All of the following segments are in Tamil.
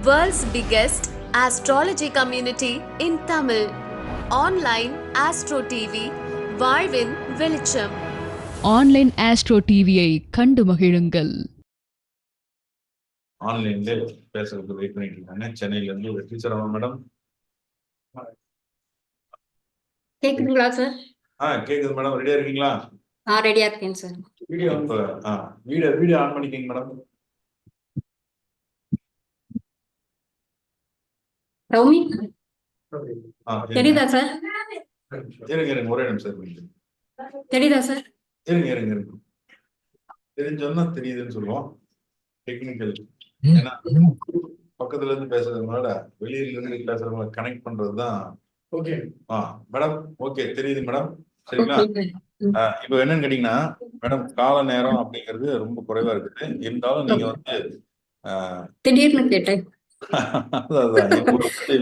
World's biggest astrology community in Tamil. Online Astro TV, வாழ்வின் வெளிச்சம் ஆன்லைன் ஆஸ்ட்ரோ டிவியை கண்டு மகிழுங்கள். ஆன்லைன்ல பேசுறதுக்கு வெயிட் பண்ணிட்டு இருக்காங்க. சென்னையில இருந்து வெற்றி சரவணன் மேடம். கேக்குதுங்களா சார் ஆ கேக்குது மேடம். ரெடியா இருக்கீங்களா? ஆ ரெடியா இருக்கேன் சார் வீடியோ ஆ வீடியோ வீடியோ ஆன் பண்ணிக்கங்க மேடம். இருங்க. தெரியுதா சார்? இருங்க இருங்க ஒரே நிமிஷம் தெரியுதா சார்? இருங்க இருங்க இருங்க. தெரிஞ்சோன்னா தெரியுதுன்னு சொல்லுவோம். டெக்னிக்கல் ஏன்னா பக்கத்துல இருந்து பேசுறதுனால வெளியில இருந்து பேசுறவங்களை கனெக்ட் பண்றதுதான் ஓகே ஆ மேடம் ஓகே தெரியுது மேடம் சரிங்களா? இப்போ என்னன்னு கேட்டீங்கன்னா மேடம் கால நேரம் அப்படிங்கிறது ரொம்ப குறைவா இருக்குது. இருந்தாலும் நீங்க வந்து திடீர்னு கேட்டேன்.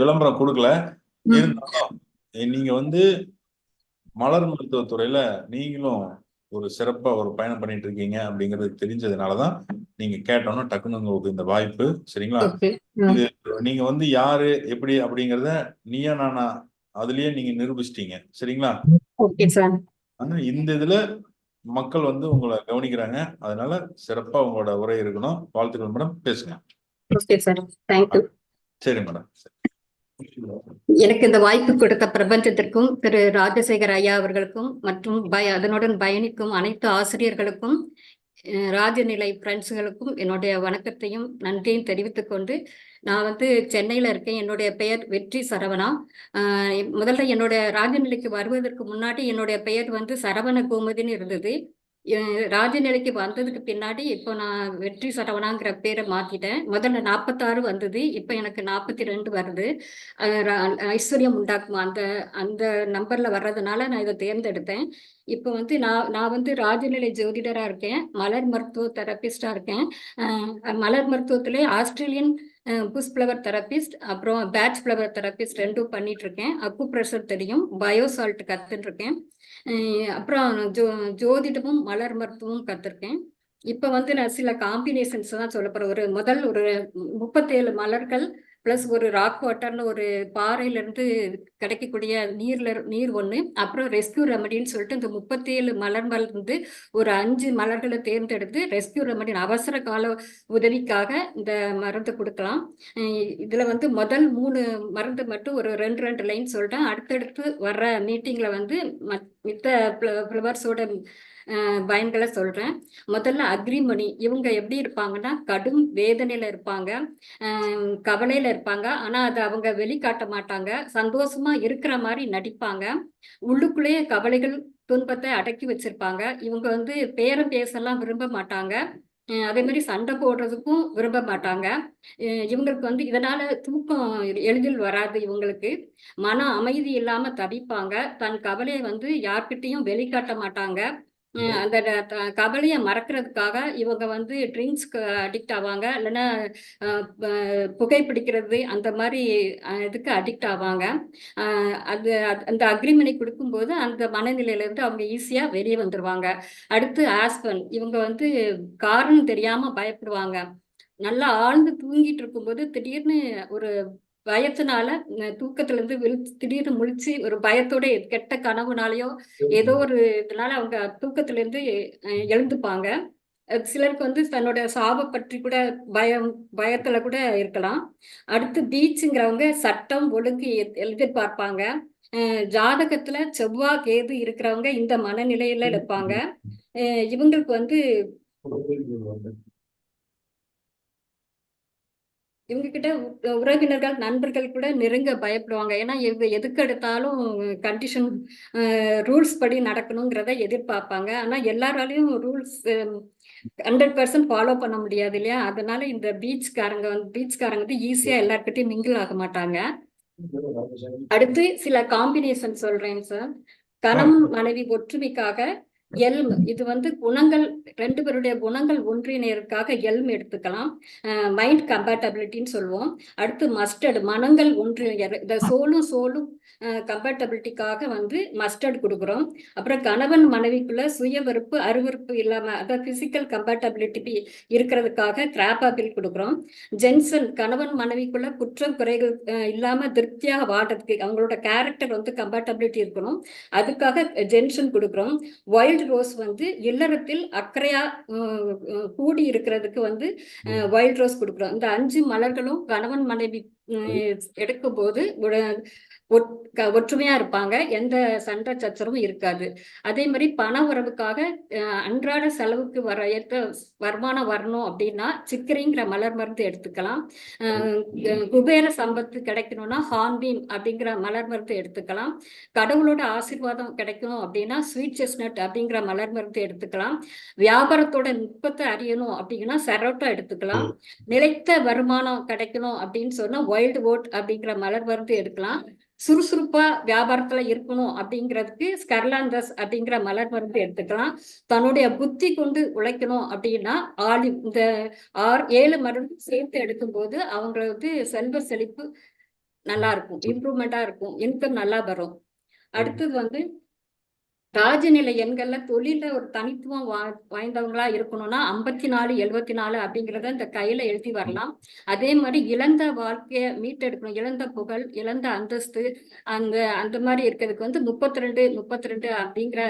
விளம்பரம் கொடுக்கல. இருந்தாலும் நீங்க வந்து மலர் மருத்துவத்துறையில நீங்களும் ஒரு சிறப்பா ஒரு பயணம் பண்ணிட்டு இருக்கீங்க அப்படிங்கிறது தெரிஞ்சதுனாலதான் நீங்க கேட்டோம்னா டக்குன்னு உங்களுக்கு இந்த வாய்ப்பு. சரிங்களா? இது நீங்க வந்து யாரு எப்படி அப்படிங்கறத நீயா நானா அதுலயே நீங்க நிரூபிச்சிட்டீங்க. சரிங்களா? ஆனா இந்த இதுல மக்கள் வந்து உங்களை கவனிக்கிறாங்க. அதனால சிறப்பா உங்களோட உரை இருக்கணும். வாழ்த்துக்கள் மேடம். பேசுங்க. ஓகே சார் தேங்க்யூ சரி மேடம் எனக்கு இந்த வாய்ப்பு கொடுத்த பிரபஞ்சத்திற்கும் திரு ராஜசேகர் ஐயா அவர்களுக்கும் மற்றும் பய அதனுடன் பயணிக்கும் அனைத்து ஆசிரியர்களுக்கும் ராஜநிலை ஃப்ரெண்ட்ஸுகளுக்கும் என்னுடைய வணக்கத்தையும் நன்றியும் தெரிவித்துக் கொண்டு நான் வந்து சென்னையில இருக்கேன். என்னுடைய பெயர் வெற்றி சரவணா. முதல்ல என்னோட ராஜநிலைக்கு வருவதற்கு முன்னாடி என்னுடைய பெயர் வந்து சரவண கோமதின்னு இருந்தது. ராஜநிலைக்கு வந்ததுக்கு பின்னாடி இப்போ நான் வெற்றி சரவணாங்கிற பேரை மாத்திட்டேன். முதல்ல நாற்பத்தாறு வந்தது இப்போ எனக்கு நாற்பத்தி ரெண்டு வருது ஐஸ்வர்யம் உண்டாக்குமா? அந்த அந்த நம்பர்ல வர்றதுனால நான் இதை தேர்ந்தெடுத்தேன். இப்போ வந்து நான் நான் வந்து ராஜநிலை ஜோதிடராக இருக்கேன் மலர் மருத்துவ தெரபிஸ்டா இருக்கேன். மலர் மருத்துவத்திலே ஆஸ்திரேலியன் புஷ் ஃப்ளவர் தெரபிஸ்ட் அப்புறம் பேட்ச் ஃப்ளவர் தெரபிஸ்ட் ரெண்டும் பண்ணிட்டு இருக்கேன் அக்கு ப்ரெஷர் தெரியும் பயோசால்ட் கத்துட்டு இருக்கேன் அப்புறம் ஜோ ஜோதிடமும் மலர் மருத்துவமும் கத்திருக்கேன். இப்போ வந்து நான் சில காம்பினேஷன்ஸ் தான் சொல்ல ஒரு முதல் ஒரு முப்பத்தேழு மலர்கள் ப்ளஸ் ஒரு ராக் வாட்டர்னு ஒரு பாறையில இருந்து கிடைக்கக்கூடிய நீர்ல நீர் ஒண்ணு அப்புறம் ரெஸ்கியூ ரெமடின்னு சொல்லிட்டு இந்த முப்பத்தேழு மலர்கள் இருந்து ஒரு அஞ்சு மலர்களை தேர்ந்தெடுத்து ரெஸ்கியூ ரெமடின் அவசர கால உதவிக்காக இந்த மருந்து கொடுக்கலாம். இதில் இதுல வந்து முதல் மூணு மருந்து மட்டும் ஒரு ரெண்டு ரெண்டு லைன் சொல்லிட்டேன் அடுத்தடுத்து வர்ற மீட்டிங்ல வந்து மத்- மித்த ஃப்ளவர்ஸோட பயன்களை சொல்றேன். முதல்ல அக்ரிமணி. இவங்க எப்படி இருப்பாங்கன்னா கடும் வேதனையில இருப்பாங்க கவலையில் கவலையில இருப்பாங்க. ஆனா அதை அவங்க வெளிக்காட்ட மாட்டாங்க. சந்தோஷமா இருக்கிற மாதிரி நடிப்பாங்க. உள்ளுக்குள்ளேயே கவலைகள் துன்பத்தை அடக்கி வச்சிருப்பாங்க. இவங்க வந்து பேரம் பேசலாம் விரும்ப மாட்டாங்க. அதே மாதிரி சண்டை போடுறதுக்கும் விரும்ப மாட்டாங்க. இவங்களுக்கு வந்து இதனால தூக்கம் எளிதில் வராது இவங்களுக்கு. மன அமைதி இல்லாம தவிப்பாங்க. தன் கவலையை வந்து யார்கிட்டையும் வெளிக்காட்ட மாட்டாங்க. அந்த கவலையை மறக்கிறதுக்காக இவங்க வந்து ட்ரிங்க்ஸ்க்கு அடிக்ட் ஆவாங்க. இல்லைன்னா புகைப்பிடிக்கிறது அந்த மாதிரி இதுக்கு அடிக்ட் ஆவாங்க. அது அது- அந்த அக்ரிமெண்ட் கொடுக்கும்போது அந்த மனநிலையில இருந்து அவங்க ஈஸியா வெளியே வந்துருவாங்க. அடுத்து ஆஸ்பன். இவங்க வந்து காரணம் தெரியாம பயப்படுவாங்க. நல்லா ஆழ்ந்து தூங்கிட்டு இருக்கும்போது திடீர்னு ஒரு பயத்தினால தூக்கத்துல இருந்து விழிச்சு திடீர்னு முழிச்சு ஒரு பயத்தோட கெட்ட கனவுனாலயோ ஏதோ ஒரு இதனால அவங்க தூக்கத்துல இருந்து எழுந்துப்பாங்க. சிலருக்கு வந்து தன்னோட சாவை பற்றி கூட பயம் பயத்துல கூட இருக்கலாம். அடுத்து பீச்சுங்கிறவங்க சட்டம் ஒழுங்கு எதிர்பார்ப்பாங்க. ஜாதகத்துல செவ்வாய் கேது இருக்கிறவங்க இந்த மனநிலையில இருப்பாங்க. இவங்களுக்கு வந்து இவங்க கிட்ட உறவினர்கள் நண்பர்கள் கூட நெருங்க பயப்படுவாங்க. ஏன்னா இவங்க எதுக்கு எடுத்தாலும் கண்டிஷன் ரூல்ஸ் படி நடக்கணுங்கிறத எதிர்பார்ப்பாங்க. ஆனா எல்லாராலையும் ரூல்ஸ் ஹண்ட்ரட் பர்சன்ட் ஃபாலோ பண்ண முடியாது இல்லையா? அதனால இந்த பீச்காரங்க வந்து பீச்காரங்க வந்து ஈஸியா எல்லார்கிட்டயும் மிங்கிள் ஆக மாட்டாங்க. அடுத்து சில காம்பினேஷன் சொல்றேன் சார் கணவன் மனைவி ஒற்றுமைக்காக எல்ம். இது வந்து குணங்கள் ரெண்டு பேருடைய குணங்கள் ஒன்றிணையருக்காக எல்ம் எடுத்துக்கலாம். மைண்ட் கம்பேட்டபிலிட்டின்னு சொல்லுவோம். அடுத்து மஸ்டர்டு மனங்கள் ஒன்றிணையர் இந்த சோலும் சோலும் கம்பேட்டபிலிட்டிக்காக வந்து மஸ்டர்ட் கொடுக்குறோம். அப்புறம் கணவன் மனைவிக்குள்ள சுய வெறுப்பு அருவருப்பு இல்லாம அதாவது பிசிக்கல் கம்பேட்டபிலிட்டி இருக்கிறதுக்காக கிராப்பாபில் கொடுக்குறோம். ஜென்சன் கணவன் மனைவிக்குள்ள குற்றம் குறைகள் இல்லாம திருப்தியாக வாடுறதுக்கு அவங்களோட கேரக்டர் வந்து கம்பேட்டபிலிட்டி இருக்கணும். அதுக்காக ஜென்சன் கொடுக்குறோம். வைல்ட் ரோஸ் வந்து இல்லறத்தில் அக்கறையா கூடி இருக்கிறதுக்கு வந்து வைல்ட் ரோஸ் கொடுக்குறோம். இந்த அஞ்சு மலர்களும் கணவன் மனைவி ஒட்- க- ஒற்றுமையா இருப்பாங்க. எந்த சண்டை சச்சரவும் இருக்காது. அதே மாதிரி பண உறவுக்காக அன்றாட செலவுக்கு வர ஏற்ற வருமானம் வரணும் அப்படின்னா சிக்கரைங்கிற மலர் மருந்து எடுத்துக்கலாம். குபேர சம்பத்து கிடைக்கணும்னா ஹார்ன்பீம் அப்படிங்கிற மலர் மருந்து எடுத்துக்கலாம். கடவுளோட ஆசீர்வாதம் கிடைக்கணும் அப்படின்னா ஸ்வீட் செஸ்னட் அப்படிங்கிற மலர் மருந்து எடுத்துக்கலாம். வியாபாரத்தோட நுட்பத்தை அறியணும் அப்படின்னா செரோட்டா எடுத்துக்கலாம். நிலைத்த வருமானம் கிடைக்கணும் அப்படின்னு சொன்னா வைல்டு ஓட் அப்படிங்கிற மலர் மருந்து எடுக்கலாம். சுறுசுறுப்பா வியாபாரத்துல இருக்கணும் அப்படிங்கிறதுக்கு ஸ்கர்லாந்தஸ் அப்படிங்கிற மலர் மருந்து எடுத்துக்கலாம். தன்னுடைய புத்தி கொண்டு உழைக்கணும் அப்படின்னா ஆலிவ் இந்த ஆறு ஏழு மருந்து சேர்த்து எடுக்கும்போது அவங்க வந்து செல்வ செழிப்பு நல்லா இருக்கும் இம்ப்ரூவ்மெண்டா இருக்கும் இன்கம் நல்லா வரும். அடுத்தது வந்து ராஜநிலை எண்கள்ல தொழில ஒரு தனித்துவம் வாய்ந்தவங்களா இருக்கணும்னா ஐம்பத்தி நாலு எழுபத்தி நாலு அப்படிங்கறத இந்த கையில எழுதி வரலாம். அதே மாதிரி இழந்த வாழ்க்கைய மீட்டெடுக்கணும். இழந்த புகழ் இழந்த அந்தஸ்து அந்த அந்த மாதிரி இருக்கிறதுக்கு வந்து முப்பத்தி ரெண்டு முப்பத்தி ரெண்டு அப்படிங்கிற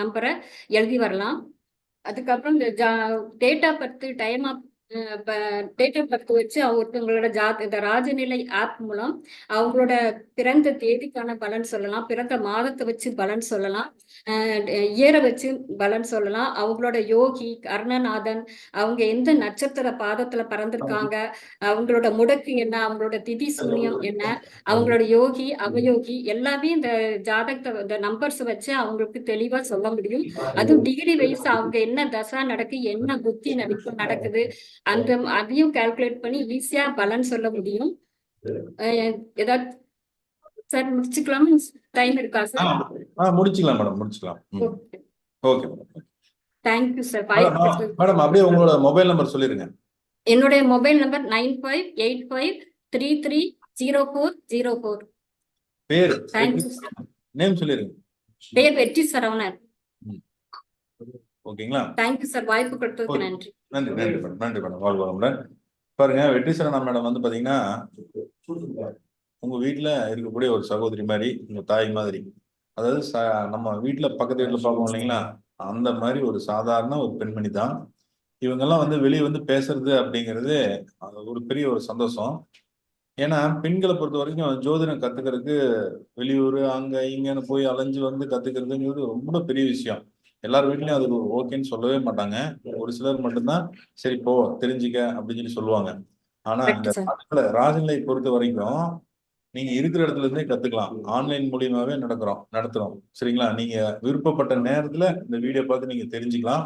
நம்பரை எழுதி வரலாம். அதுக்கப்புறம் இந்த ஜா date of birth time of date of birth வச்சு ஒருத்தவங்களோட ஜா இந்த ராஜநிலை ஆப் மூலம் அவங்களோட பிறந்த தேதிக்கான பலன் சொல்லலாம். பிறந்த மாதத்தை வச்சு பலன் சொல்லலாம். இயரை வச்சு பலன் சொல்லலாம். அவங்களோட யோகி கர்ணநாதன் அவங்க எந்த நட்சத்திர பாதத்துல பிறந்திருக்காங்க அவங்களோட முடக்கு என்ன அவங்களோட திதி சூன்யம் என்ன அவங்களோட யோகி அவயோகி எல்லாமே இந்த ஜாதகத்தை இந்த நம்பர்ஸ் வச்சு அவங்களுக்கு தெளிவா சொல்ல முடியும். அதுவும் டிகிரி வைஸ் அவங்க என்ன தசா நடக்கு என்ன புத்தி நடக்கு நடக்குது அந்த அதையும் கால்குலேட் பண்ணி ஈஸியா பலன் சொல்ல முடியும். ஏதாவது சார் முடிச்சுக்கலாம்? டைம் இருக்கா சார் முடிச்சுக்கலாம் மேடம் முடிச்சுக்கலாம். Okay madam thank you sir madam அப்படியே உங்களோட மொபைல் நம்பர் சொல்லிருங்க. என்னுடைய mobile number nine five eight five three three zero four zero four பேர் தேங்க்யூ நேம் சொல்லிருங்க. பேர் வெற்றி சரவணன். ஓகேங்களா? தேங்க்யூ சார் வாய்ப்பு கொடுத்ததுக்கு. நன்றி. நன்றி நன்றி மேடம். நன்றி மேடம். வாழ்க வளமுடன் பாருங்க வெற்றி சரணா மேடம் வந்து பாத்தீங்கன்னா உங்க வீட்ல இருக்கக்கூடிய ஒரு சகோதரி மாதிரி உங்க தாய் மாதிரி. அதாவது நம்ம வீட்ல பக்கத்து வீட்டுல பார்ப்போம் இல்லைங்களா? அந்த மாதிரி ஒரு சாதாரண ஒரு பெண்மணி தான். இவங்கெல்லாம் வந்து வெளியே வந்து பேசுறது அப்படிங்கிறது அது ஒரு பெரிய ஒரு சந்தோஷம். ஏன்னா பெண்களை பொறுத்த வரைக்கும் ஜோதிடம் கத்துக்கிறதுக்கு வெளியூர் அங்க இங்கன்னு போய் அலைஞ்சு வந்து கத்துக்கிறதுங்கிறது ரொம்ப பெரிய விஷயம். எல்லார் வீட்லயும் அது ஓகேன்னு சொல்லவே மாட்டாங்க. ஒரு சிலர் மட்டும்தான் சரி போ தெரிஞ்சுக்க அப்படின்னு சொல்லி சொல்லுவாங்க. ஆனா இந்த. ராஜநிலை ராஜநிலை பொறுத்த வரைக்கும் நீங்க இருக்கிற இடத்துல இருந்தே கத்துக்கலாம். ஆன்லைன் மூலியமாவே நடக்கிறோம் நடத்துறோம். சரிங்களா? நீங்க விருப்பப்பட்ட நேரத்துல இந்த வீடியோ பார்த்து நீங்க தெரிஞ்சுக்கலாம்.